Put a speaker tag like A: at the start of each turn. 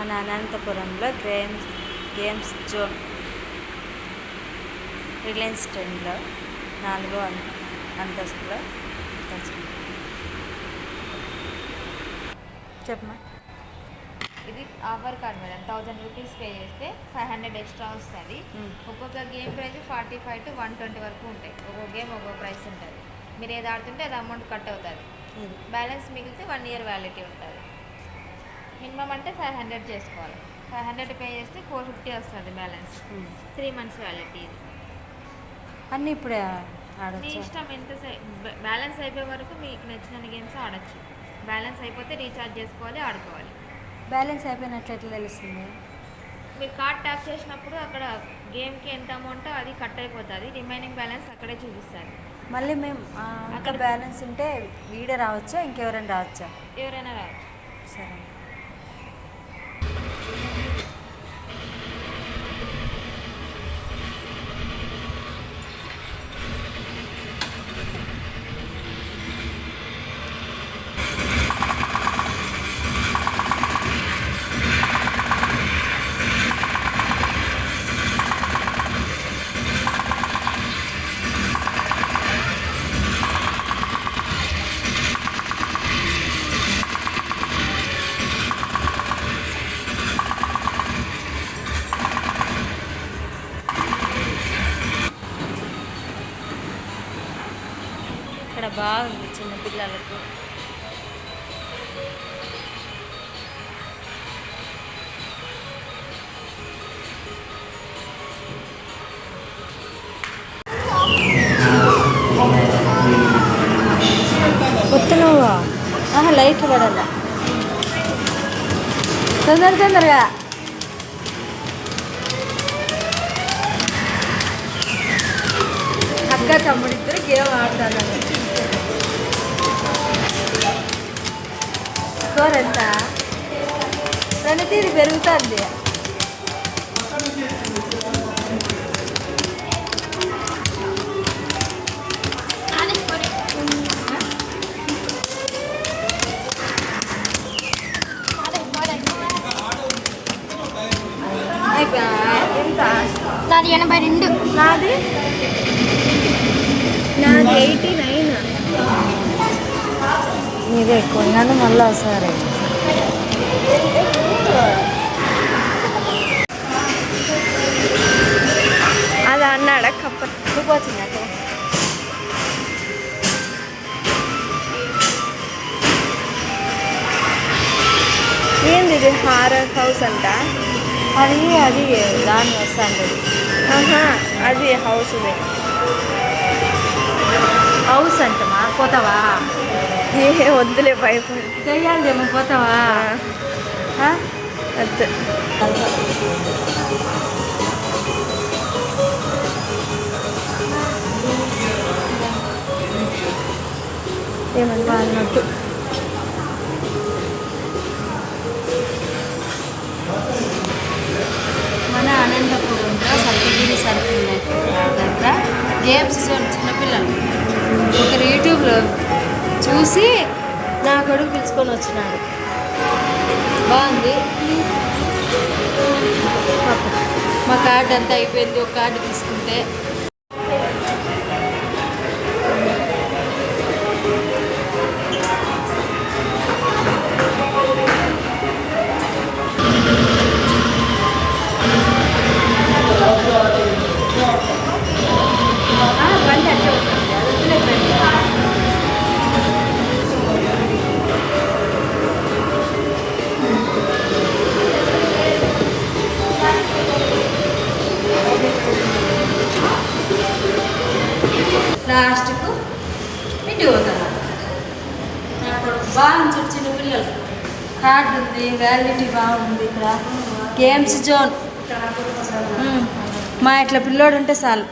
A: మన అనంతపురంలో games games zone Reliance ట్రెండ్లో నాలుగో అంతస్తులో చెప్పమా
B: ఇది offer card madam. Thousand rupees pay చేస్తే ఫైవ్ హండ్రెడ్ ఎక్స్ట్రా వస్తుంది. ఒక్కొక్క game price forty five to one twenty వరకు ఉంటాయి. ఒక్కొక్క గేమ్ ఒక్కొక్క ప్రైస్ ఉంటుంది. మీరు ఏది ఆడుతుంటే అది అమౌంట్ కట్ అవుతుంది. బ్యాలెన్స్ మిగిలితే వన్ ఇయర్ వ్యాలిటీ ఉంటుంది. మినిమం అంటే ఫైవ్ హండ్రెడ్ చేసుకోవాలి. ఫైవ్ హండ్రెడ్ పే చేస్తే ఫోర్ ఫిఫ్టీ వస్తుంది బ్యాలెన్స్.
A: ఉమ్.
B: త్రీ మంత్స్ వ్యాలిటీ ఇది.
A: అన్నీ ఇప్పుడే
B: మీ ఇష్టం ఎంత బ్యాలెన్స్ అయిపోయే వరకు మీకు నచ్చిన గేమ్స్ ఆడొచ్చు. బ్యాలెన్స్ అయిపోతే రీఛార్జ్ చేసుకోవాలి ఆడుకోవాలి.
A: బ్యాలెన్స్ అయిపోయినట్లు ఎట్లా తెలుస్తుంది?
B: మీరు కార్డ్ ట్యాప్ చేసినప్పుడు అక్కడ గేమ్కి ఎంత అమౌంట్ అది కట్ అయిపోతుంది. రిమైనింగ్ బ్యాలెన్స్ అక్కడే చూపిస్తారు
A: మళ్ళీ మేము
B: అక్కడ-
A: బ్యాలెన్స్ ఉంటే వీడే రావచ్చా? ఇంకెవరైనా రావచ్చా?
B: ఎవరైనా రావచ్చు.
A: సరే. ఇక్కడ బాగుంది చిన్నపిల్లలకు కొత్త నువ్వు ఆహా లైట్ పడాల తొందర తొందరగా అక్క తమ్ముడు ఇద్దరు గేమ్ ఆడతాను స్కోర్ ఎంత ప్రణితీది పెరుగుతుంది ఎంత
C: నాది ఎనభై రెండు
A: నాది నాది ఎయిటీ నైన్ నీదే ఎక్కువ నన్ను మళ్ళీ ఒకసారి.
C: అది అన్నాడా? కప్ప
A: చూపొచ్చింది అక్కడ
C: ఏంది ఇది? హారర్ హౌస్ అంట?
A: అది అది దాన్ని వస్తాండి
C: ఆహా అది హౌస్ ఇది.
A: హౌస్ అంటమా? పోతావా?
C: ఏ వద్దులే భయపడి.
A: చెయ్యాలి పోతావా?
C: వద్దు. ఏమన్నా
A: అన్నట్టు మన అనంతపురంలో సప్తగిరి సర్కిల్ దగ్గర గేమ్స్ జోన్ చిన్నపిల్లలు. ఒకరు యూట్యూబ్లో చూసి నా కొడుకు పిలుచుకొని వచ్చినాడు. బాగుంది. మా కార్డు అంతా అయిపోయింది ఒక కార్డు తీసుకుంటే. లాస్ట్కు ఇంటికి పోతాను కొడుకు బాగుంది చూడు చిన్న పిల్లలు. కార్డు ఉంది వ్యాలిడిటీ బాగుంది ఇక్కడ. Games zone. మా ఇట్లా పిల్లోడు ఉంటే చాలు.